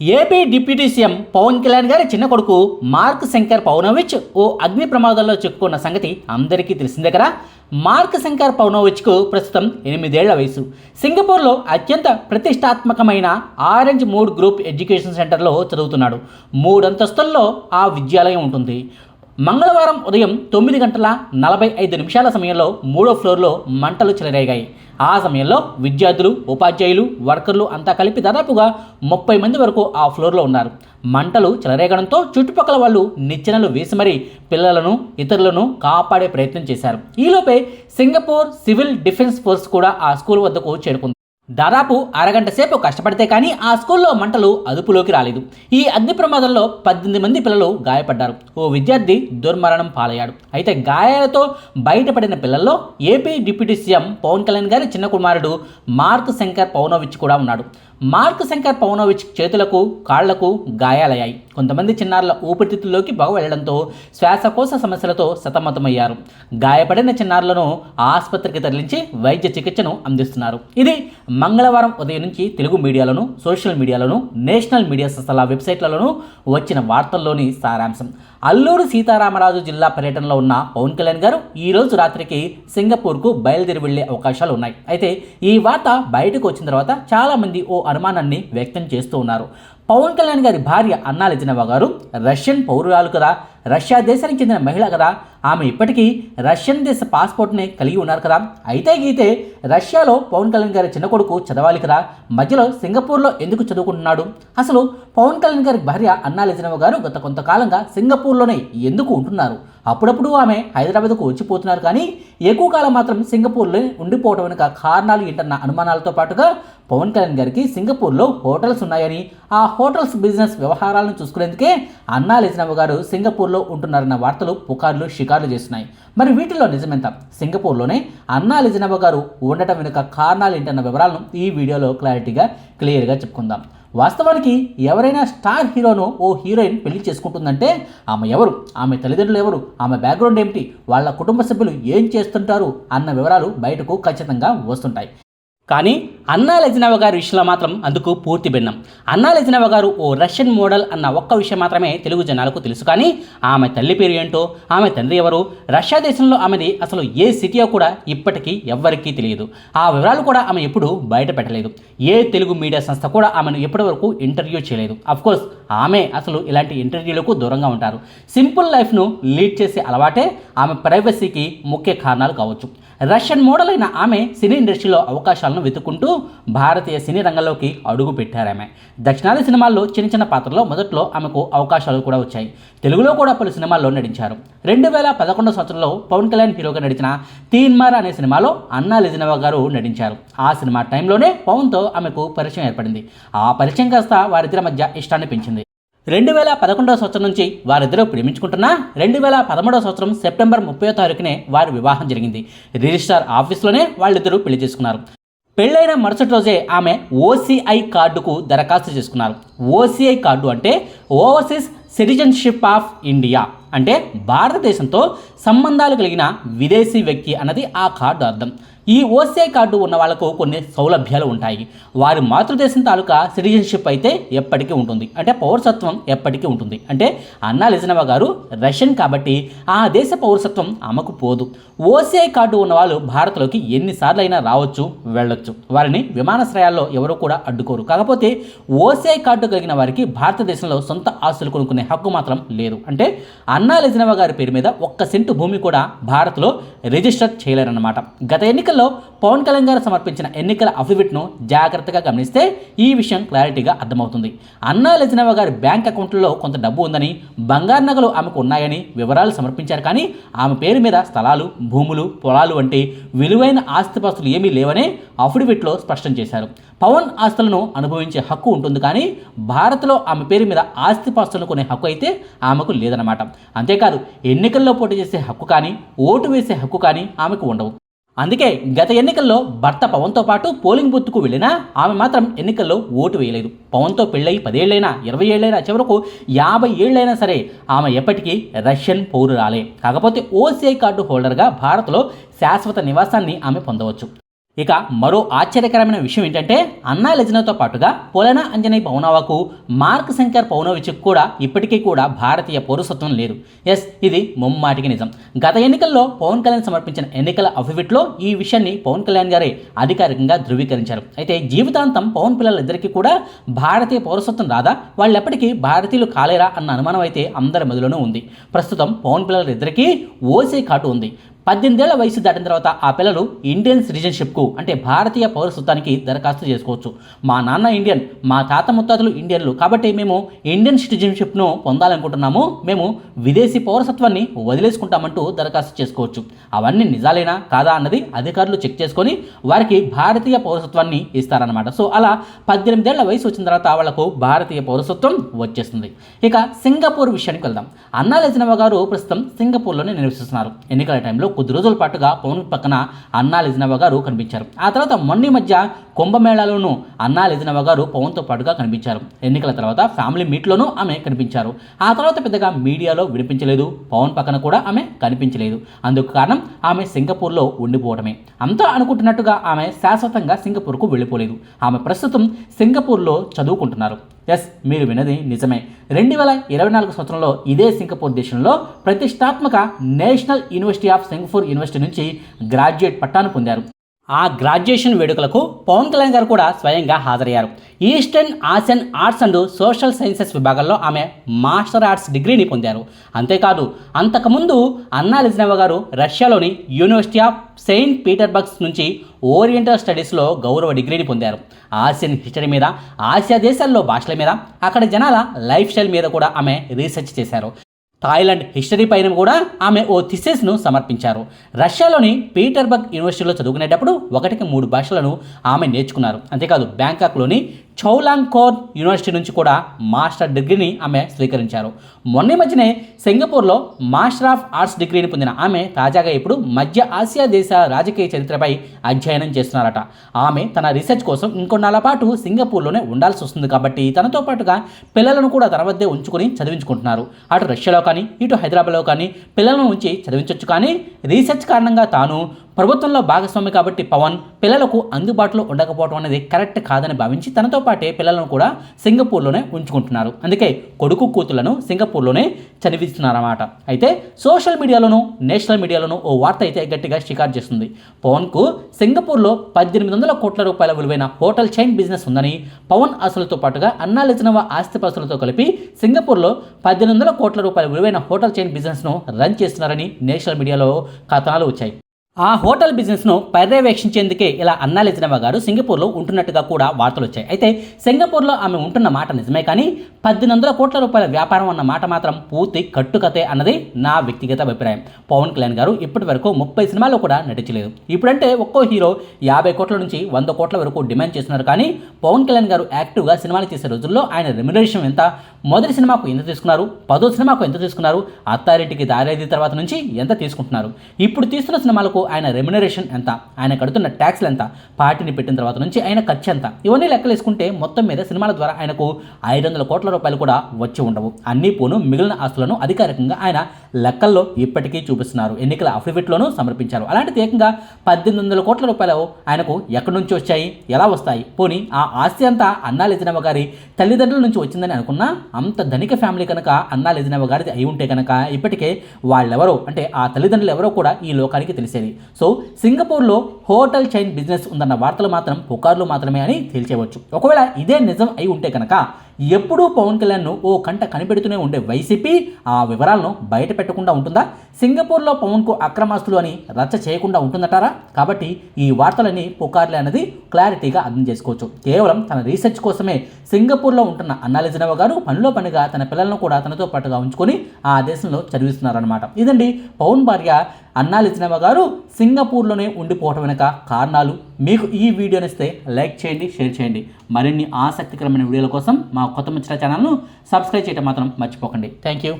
AP deputy CM Pawan Kalyan గారి చిన్న కొడుకు మార్క్ శంకర్ పౌనోవిచ్ ఓ అగ్ని ప్రమాదంలో చిక్కుకున్న సంగతి అందరికీ తెలిసిందే కదా. మార్క్ శంకర్ పౌనోవిచ్కు ప్రస్తుతం ఎనిమిదేళ్ళ వయసు. సింగపూర్లో అత్యంత ప్రతిష్టాత్మకమైన ఆరెంజ్ మూడ్ గ్రూప్ ఎడ్యుకేషన్ సెంటర్లో చదువుతున్నాడు. మూడంతస్తుల్లో ఆ విద్యాలయం ఉంటుంది. మంగళవారం ఉదయం తొమ్మిది గంటల నలభై ఐదు నిమిషాల సమయంలో మూడో ఫ్లోర్లో మంటలు చెలరేగాయి. ఆ సమయంలో విద్యార్థులు ఉపాధ్యాయులు వర్కర్లు అంతా కలిపి దాదాపుగా ముప్పై మంది వరకు ఆ ఫ్లోర్లో ఉన్నారు. మంటలు చెలరేగడంతో చుట్టుపక్కల వాళ్ళు నిచ్చెనలు వేసి మరీ పిల్లలను ఇతరులను కాపాడే ప్రయత్నం చేశారు. ఈలోపే సింగపూర్ సివిల్ డిఫెన్స్ ఫోర్స్ కూడా ఆ స్కూల్ వద్దకు చేరుకుంది. దాదాపు అరగంట సేపు కష్టపడితే కానీ ఆ స్కూల్లో మంటలు అదుపులోకి రాలేదు. ఈ అగ్ని ప్రమాదంలో పద్దెనిమిది మంది పిల్లలు గాయపడ్డారు. ఓ విద్యార్థి దుర్మరణం పాలయ్యాడు. అయితే గాయాలతో బయటపడిన పిల్లల్లో AP deputy CM Pawan Kalyan గారి చిన్న కుమారుడు మార్క్ శంకర్ పౌనోవిచ్ కూడా ఉన్నాడు. మార్క్ శంకర్ పౌనోవిచ్ చేతులకు కాళ్ళకు గాయాలయ్యాయి. కొంతమంది చిన్నారుల ఊపిరితిత్తుల్లోకి బాగు వెళ్ళడంతో శ్వాసకోశ సమస్యలతో సతమతమయ్యారు. గాయపడిన చిన్నారులను ఆసుపత్రికి తరలించి వైద్య చికిత్సను అందిస్తున్నారు. ఇది మంగళవారం ఉదయం నుంచి తెలుగు మీడియాలోను సోషల్ మీడియాలోను నేషనల్ మీడియా సంస్థల వెబ్సైట్లలోనూ వచ్చిన వార్తల్లోని సారాంశం. అల్లూరు సీతారామరాజు జిల్లా పర్యటనలో ఉన్న పవన్ కళ్యాణ్ గారు ఈ రోజు రాత్రికి సింగపూర్కు బయలుదేరి వెళ్ళే అవకాశాలు ఉన్నాయి. అయితే ఈ వార్త బయటకు వచ్చిన తర్వాత చాలామంది ఓ అనుమానాన్ని వ్యక్తం చేస్తూ ఉన్నారు. పవన్ కళ్యాణ్ గారి భార్య అన్నా లెజినవా గారు రష్యన్ పౌరురాలు కదా రష్యా దేశానికి చెందిన మహిళ కదా ఆమె ఇప్పటికీ రష్యన్ దేశ పాస్పోర్ట్ని కలిగి ఉన్నారు కదా. అయితే గీతే రష్యాలో పవన్ కళ్యాణ్ గారి చిన్న కొడుకు చదవాలి కదా మధ్యలో సింగపూర్లో ఎందుకు చదువుకుంటున్నాడు? అసలు పవన్ కళ్యాణ్ గారి భార్య అన్నా లెజినవ గారు గత కొంతకాలంగా సింగపూర్లోనే ఎందుకు ఉంటున్నారు? అప్పుడప్పుడు ఆమె హైదరాబాద్కు వచ్చిపోతున్నారు కానీ ఎక్కువ కాలం మాత్రం సింగపూర్లో ఉండిపోవడం వెనుక కారణాలు ఏంటన్న అనుమానాలతో పాటుగా పవన్ కళ్యాణ్ గారికి సింగపూర్లో హోటల్స్ ఉన్నాయని ఆ హోటల్స్ బిజినెస్ వ్యవహారాలను చూసుకునేందుకే అన్నా లెజినవ గారు సింగపూర్లో ఉంటున్నారన్న వార్తలు పుకార్లు షికార్లు చేస్తున్నాయి. మరి వీటిలో నిజమెంత? సింగపూర్లోనే అన్నా లెజినవ గారు ఉండటం వెనుక కారణాలు ఏంటన్న వివరాలను ఈ వీడియోలో క్లారిటీగా క్లియర్గా చెప్పుకుందాం. వాస్తవానికి ఎవరైనా స్టార్ హీరోను ఓ హీరోయిన్ పెళ్ళి చేసుకుంటుందంటే ఆమె ఎవరు? ఆమె తల్లిదండ్రులు ఎవరు? ఆమె బ్యాక్గ్రౌండ్ ఏమిటి? వాళ్ళ కుటుంబ సభ్యులు ఏం చేస్తుంటారు? అన్న వివరాలు బయటకు ఖచ్చితంగా వస్తుంటాయి. కానీ అన్నా లెజినవ గారి విషయంలో మాత్రం అందుకు పూర్తి భిన్నం. అన్నా లెజినవ గారు ఓ రష్యన్ మోడల్ అన్న ఒక్క విషయం మాత్రమే తెలుగు జనాలకు తెలుసు. కానీ ఆమె తల్లి పేరు ఏంటో ఆమె తండ్రి ఎవరు రష్యా దేశంలో ఆమెది అసలు ఏ సిటీయో కూడా ఇప్పటికీ ఎవ్వరికీ తెలియదు. ఆ వివరాలు కూడా ఆమె ఎప్పుడూ బయటపెట్టలేదు ఏ తెలుగు మీడియా సంస్థ కూడా ఆమెను ఇప్పటివరకు ఇంటర్వ్యూ చేయలేదు. కోర్స్ ఆమె అసలు ఇలాంటి ఇంటర్వ్యూలకు దూరంగా ఉంటారు. సింపుల్ లైఫ్ను లీడ్ చేసే అలవాటే ఆమె ప్రైవసీకి ముఖ్య కారణాలు కావచ్చు. రష్యన్ మోడల్ అయిన ఆమె సినీ ఇండస్ట్రీలో అవకాశాలను వెతుక్కుంటూ భారతీయ సినీ రంగంలోకి అడుగు పెట్టారు ఆమె. దక్షిణాది సినిమాల్లో చిన్న చిన్న పాత్రలో మొదట్లో ఆమెకు అవకాశాలు కూడా వచ్చాయి. తెలుగులో కూడా పలు సినిమాల్లో నటించారు. రెండు వేల పదకొండవ సంవత్సరంలో పవన్ కళ్యాణ్ హీరోగా నడిచిన తీన్మార్ అనే సినిమాలో అన్నా లిజినవా గారు నటించారు. ఆ సినిమా టైంలోనే పవన్తో ఆమెకు పరిచయం ఏర్పడింది. ఆ పరిచయం కాస్త వారిద్దరి మధ్య ఇష్టాన్ని పెంచింది. రెండు వేల పదకొండవ సంవత్సరం నుంచి వారిద్దరూ ప్రేమించుకుంటున్నా రెండు వేల పదమూడవ సంవత్సరం సెప్టెంబర్ ముప్పై తారీఖునే వారి వివాహం జరిగింది. రిజిస్ట్రార్ ఆఫీస్లోనే వాళ్ళిద్దరూ పెళ్ళి చేసుకున్నారు. పెళ్ళైన మరుసటి రోజే ఆమె ఓసీఐ కార్డుకు దరఖాస్తు చేసుకున్నారు. ఓసీఐ కార్డు అంటే ఓవర్సీస్ సిటిజన్షిప్ ఆఫ్ ఇండియా అంటే భారతదేశంతో సంబంధాలు కలిగిన విదేశీ వ్యక్తి అన్నది ఆ కార్డు అర్థం. ఈ ఓసీఐ కార్డు ఉన్న వాళ్ళకు కొన్ని సౌలభ్యాలు ఉంటాయి. వారి మాతృదేశం తాలూకా సిటిజన్షిప్ అయితే ఎప్పటికీ ఉంటుంది. అంటే పౌరసత్వం ఎప్పటికీ ఉంటుంది. అంటే అన్నా లిజనవ గారు రష్యన్ కాబట్టి ఆ దేశ పౌరసత్వం ఆమెకు పోదు. ఓసీఐ కార్డు ఉన్న వాళ్ళు భారత్లోకి ఎన్నిసార్లు అయినా రావచ్చు వెళ్ళొచ్చు. వారిని విమానాశ్రయాల్లో ఎవరు కూడా అడ్డుకోరు. కాకపోతే ఓసీఐ కార్డు కలిగిన వారికి భారతదేశంలో సొంత ఆస్తులు కొనుక్కునే హక్కు మాత్రం లేదు. అంటే అన్నా లిజనవ గారి పేరు మీద ఒక్క సెంటు భూమి కూడా భారత్లో రిజిస్టర్ చేయలేరన్నమాట. గత ఎన్నికల ఎన్నికల్లో పవన్ కళ్యాణ్ గారు సమర్పించిన ఎన్నికల అఫిడవిట్ను జాగ్రత్తగా గమనిస్తే ఈ విషయం క్లారిటీగా అర్థమవుతుంది. అన్నా లెజినవ గారి బ్యాంక్ అకౌంట్లో కొంత డబ్బు ఉందని బంగారు నగలు ఆమెకు ఉన్నాయని వివరాలు సమర్పించారు కానీ ఆమె పేరు మీద స్థలాలు భూములు పొలాలు వంటి విలువైన ఆస్తిపాస్తులు ఏమీ లేవనే అఫిడవిట్లో స్పష్టం చేశారు. పవన్ ఆస్తులను అనుభవించే హక్కు ఉంటుంది కానీ భారత్లో ఆమె పేరు మీద ఆస్తిపాస్తులను కొనే హక్కు అయితే ఆమెకు లేదన్నమాట. అంతేకాదు ఎన్నికల్లో పోటీ చేసే హక్కు కానీ ఓటు వేసే హక్కు కానీ ఆమెకు ఉండవు. అందుకే గత ఎన్నికల్లో భర్త పవన్తో పాటు పోలింగ్ బూత్కు వెళ్ళినా ఆమె మాత్రం ఎన్నికల్లో ఓటు వేయలేదు. పవన్తో పెళ్ళై పదేళ్ళైనా ఇరవై ఏళ్ళైనా చివరకు యాభై ఏళ్ళైనా సరే ఆమె ఎప్పటికీ రష్యన్ పౌరురాలే. కాకపోతే ఓసీఐ కార్డు హోల్డర్గా భారత్లో శాశ్వత నివాసాన్ని ఆమె పొందవచ్చు. ఇక మరో ఆశ్చర్యకరమైన విషయం ఏంటంటే అన్నా లెజనతో పాటుగా పోలనా అంజనీ పౌనవాకు మార్క్ శంకర్ పౌనోవిచ్ కూడా ఇప్పటికీ కూడా భారతీయ పౌరసత్వం లేదు. ఎస్ ఇది ముమ్మాటికి నిజం. గత ఎన్నికల్లో పవన్ కళ్యాణ్ సమర్పించిన ఎన్నికల అఫిడవిట్లో ఈ విషయాన్ని పవన్ కళ్యాణ్ గారే అధికారికంగా ధృవీకరించారు. అయితే జీవితాంతం పవన్ పిల్లలిద్దరికీ కూడా భారతీయ పౌరసత్వం రాదా? వాళ్ళు ఎప్పటికీ భారతీయులు కాలేరా అన్న అనుమానం అయితే అందరి మదిలోనూ ఉంది. ప్రస్తుతం పవన్ పిల్లలిద్దరికీ ఓసీ కాటు ఉంది. పద్దెనిమిదేళ్ళ వయసు దాటిన తర్వాత ఆ పిల్లలు ఇండియన్ సిటిజన్షిప్కు అంటే భారతీయ పౌరసత్వానికి దరఖాస్తు చేసుకోవచ్చు. మా నాన్న ఇండియన్ మా తాత ముత్తాతలు ఇండియన్లు. కాబట్టి మేము ఇండియన్ సిటిజన్షిప్ను పొందాలనుకుంటున్నాము. మేము విదేశీ పౌరసత్వాన్ని వదిలేసుకుంటామంటూ దరఖాస్తు చేసుకోవచ్చు. అవన్నీ నిజాలేనా కాదా అన్నది అధికారులు చెక్ చేసుకొని వారికి భారతీయ పౌరసత్వాన్ని ఇస్తారన్నమాట. సో అలా పద్దెనిమిదేళ్ళ వయసు వచ్చిన తర్వాత వాళ్ళకు భారతీయ పౌరసత్వం వచ్చేస్తుంది. ఇక సింగపూర్ విషయానికి వెళ్దాం. అన్నా లెజనవ గారు ప్రస్తుతం సింగపూర్లోనే నివసిస్తున్నారు. ఎన్నికల టైంలో కొద్ది రోజుల పాటుగా పవన్ పక్కన అన్నా లిజినవ గారు కనిపించారు. ఆ తర్వాత మొన్న మధ్య కుంభమేళాలోనూ అన్నా లెజనవ గారు పవన్తో పాటుగా కనిపించారు. ఎన్నికల తర్వాత ఫ్యామిలీ మీట్లోనూ ఆమె కనిపించారు. ఆ తర్వాత పెద్దగా మీడియాలో వినిపించలేదు. పవన్ పక్కన కూడా ఆమె కనిపించలేదు. అందుకు కారణం ఆమె సింగపూర్లో ఉండిపోవడమే అంతా అనుకుంటున్నట్టుగా ఆమె శాశ్వతంగా సింగపూర్కు వెళ్ళిపోలేదు. ఆమె ప్రస్తుతం సింగపూర్లో చదువుకుంటున్నారు. ఎస్ మీరు వినది నిజమే. రెండు వేల ఇరవై నాలుగు సంవత్సరంలో ఇదే సింగపూర్ దేశంలో ప్రతిష్టాత్మక national university of Singapore university నుంచి గ్రాడ్యుయేట్ పట్టాను పొందారు. ఆ గ్రాడ్యుయేషన్ వేడుకలకు పవన్ కళ్యాణ్ గారు కూడా స్వయంగా హాజరయ్యారు. Eastern Asian arts and social sciences విభాగంలో ఆమె మాస్టర్ ఆర్ట్స్ డిగ్రీని పొందారు. అంతేకాదు అంతకుముందు అన్నా లిజ్నవ గారు రష్యాలోని యూనివర్సిటీ ఆఫ్ సెయింట్ పీటర్బర్గ్స్ నుంచి ఓరియంటల్ స్టడీస్లో గౌరవ డిగ్రీని పొందారు. ఆసియన్ హిస్టరీ మీద ఆసియా దేశాల్లో భాషల మీద అక్కడ జనాల లైఫ్ స్టైల్ మీద కూడా ఆమె రీసెర్చ్ చేశారు. థాయిలాండ్ హిస్టరీ పైన కూడా ఆమె ఓ థిసెస్ను సమర్పించారు. రష్యాలోని పీటర్బర్గ్ యూనివర్సిటీలో చదువుకునేటప్పుడు ఒకటికి మూడు భాషలను ఆమె నేర్చుకున్నారు. అంతేకాదు బ్యాంకాక్లోని చౌలాంగ్కోర్ యూనివర్సిటీ నుంచి కూడా మాస్టర్ డిగ్రీని ఆమె స్వీకరించారు. మొన్న మధ్యనే సింగపూర్లో మాస్టర్ ఆఫ్ ఆర్ట్స్ డిగ్రీని పొందిన ఆమె తాజాగా ఇప్పుడు మధ్య ఆసియా దేశాల రాజకీయ చరిత్రపై అధ్యయనం చేస్తున్నారట. ఆమె తన రీసెర్చ్ కోసం ఇంకొన్నాళ్ళ పాటు సింగపూర్లోనే ఉండాల్సి వస్తుంది కాబట్టి తనతో పాటుగా పిల్లలను కూడా తన వద్దే ఉంచుకొని చదివించుకుంటున్నారు. అటు రష్యాలో కానీ ఇటు హైదరాబాద్లో కానీ పిల్లలను ఉంచి చదివించవచ్చు కానీ రీసెర్చ్ కారణంగా తాను ప్రభుత్వంలో భాగస్వామి కాబట్టి పవన్ పిల్లలకు అందుబాటులో ఉండకపోవడం అనేది కరెక్ట్ కాదని భావించి తనతో పాటే పిల్లలను కూడా సింగపూర్లోనే ఉంచుకుంటున్నారు. అందుకే కొడుకు కూతులను సింగపూర్లోనే చదివిస్తున్నారన్నమాట. అయితే సోషల్ మీడియాలోనూ నేషనల్ మీడియాలోనూ ఓ వార్త అయితే గట్టిగా షికారు చేస్తుంది. పవన్కు సింగపూర్లో పద్దెనిమిది వందల కోట్ల రూపాయల విలువైన హోటల్ చైన్ బిజినెస్ ఉందని పవన్ ఆస్తులతో పాటుగా అన్నా లెజనవ ఆస్తిపాస్తులతో కలిపి సింగపూర్లో పద్దెనిమిది వందల కోట్ల రూపాయల విలువైన హోటల్ చైన్ బిజినెస్ను రన్ చేస్తున్నారని నేషనల్ మీడియాలో కథనాలు వచ్చాయి. ఆ హోటల్ బిజినెస్ను పర్యవేక్షించేందుకే ఇలా అన్నాలిజినవ గారు సింగపూర్లో ఉంటున్నట్టుగా కూడా వార్తలు వచ్చాయి. అయితే సింగపూర్లో ఆమె ఉంటున్న మాట నిజమే కానీ పద్దెనిమిది వందల కోట్ల రూపాయల వ్యాపారం అన్న మాట మాత్రం పూర్తి కట్టుకతే అన్నది నా వ్యక్తిగత అభిప్రాయం. పవన్ కళ్యాణ్ గారు ఇప్పటి వరకు ముప్పై సినిమాల్లో కూడా నటించలేదు. ఇప్పుడంటే ఒక్కో హీరో యాభై కోట్ల నుంచి వంద కోట్ల వరకు డిమాండ్ చేస్తున్నారు కానీ పవన్ కళ్యాణ్ గారు యాక్టివ్గా సినిమాలు చేసే రోజుల్లో ఆయన రెమ్యునరేషన్ ఎంత మొదటి సినిమాకు ఎంత తీసుకున్నారు పదో సినిమాకు ఎంత తీసుకున్నారు అత్తారెడ్డికి దారేది తర్వాత నుంచి ఎంత తీసుకుంటున్నారు. ఇప్పుడు తీస్తున్న సినిమాలకు ఆయన రెమ్యునరేషన్ ఎంత? ఆయన కడుతున్న ట్యాక్స్లు ఎంత? పార్టీని పెట్టిన తర్వాత నుంచి ఆయన ఖర్చు ఎంత? ఇవన్నీ లెక్కలేసుకుంటే మొత్తం మీద సినిమాల ద్వారా ఆయనకు ఐదు వందల కోట్ల రూపాయలు కూడా వచ్చి ఉండవు. అన్ని పోను మిగిలిన ఆస్తులను అధికారికంగా ఆయన లెక్కల్లో ఇప్పటికీ చూపిస్తున్నారు. ఎన్నికల అఫిడవిట్లోనూ సమర్పించారు. అలాంటిది ఏకంగా పద్దెనిమిది వందల కోట్ల రూపాయలు ఆయనకు ఎక్కడి నుంచి వచ్చాయి? ఎలా వస్తాయి? పోనీ ఆ ఆస్తి అంతా అన్నా లెజినవ గారి తల్లిదండ్రుల నుంచి వచ్చిందని అనుకున్నా అంత ధనిక ఫ్యామిలీ కనుక అన్నా లెజినవ గారిది అయి ఉంటే కనుక ఇప్పటికే వాళ్ళెవరో అంటే ఆ తల్లిదండ్రులు ఎవరో కూడా ఈ లోకానికి తెలిసేది. సో సింగపూర్లో హోటల్ చైన్ బిజినెస్ ఉందన్న వార్తలు మాత్రం పుకార్లు మాత్రమే అని తేల్చేవచ్చు. ఒకవేళ ఇదే నిజం అయి ఉంటే కనుక ఎప్పుడూ పవన్ కళ్యాణ్ను ఓ కంట కనిపెడుతూనే ఉండే వైసీపీ ఆ వివరాలను బయట పెట్టకుండా ఉంటుందా? సింగపూర్లో పవన్కు అక్రమాస్తులు అని రచ్చ చేయకుండా ఉంటుందటారా? కాబట్టి ఈ వార్తలని పుకార్లే అనేది క్లారిటీగా అర్థం చేసుకోవచ్చు. కేవలం తన రీసెర్చ్ కోసమే సింగపూర్లో ఉంటున్న అన్నాలిజనవ గారు పనిలో పనిగా తన పిల్లలను కూడా తనతో పాటుగా ఉంచుకొని ఆ దేశంలో చదివిస్తున్నారనమాట ఇదండి పవన్ భార్య అన్నాలిజనవ గారు సింగపూర్లోనే ఉండిపోవటం వెనక కారణాలు మీకు ఈ వీడియో ఇస్తే లైక్ చేయండి షేర్ చేయండి. మరిన్ని ఆసక్తికరమైన వీడియోల కోసం మా కొత్త ముచ్చట ఛానల్ను సబ్స్క్రైబ్ చేయడం మాత్రం మర్చిపోకండి. Thank you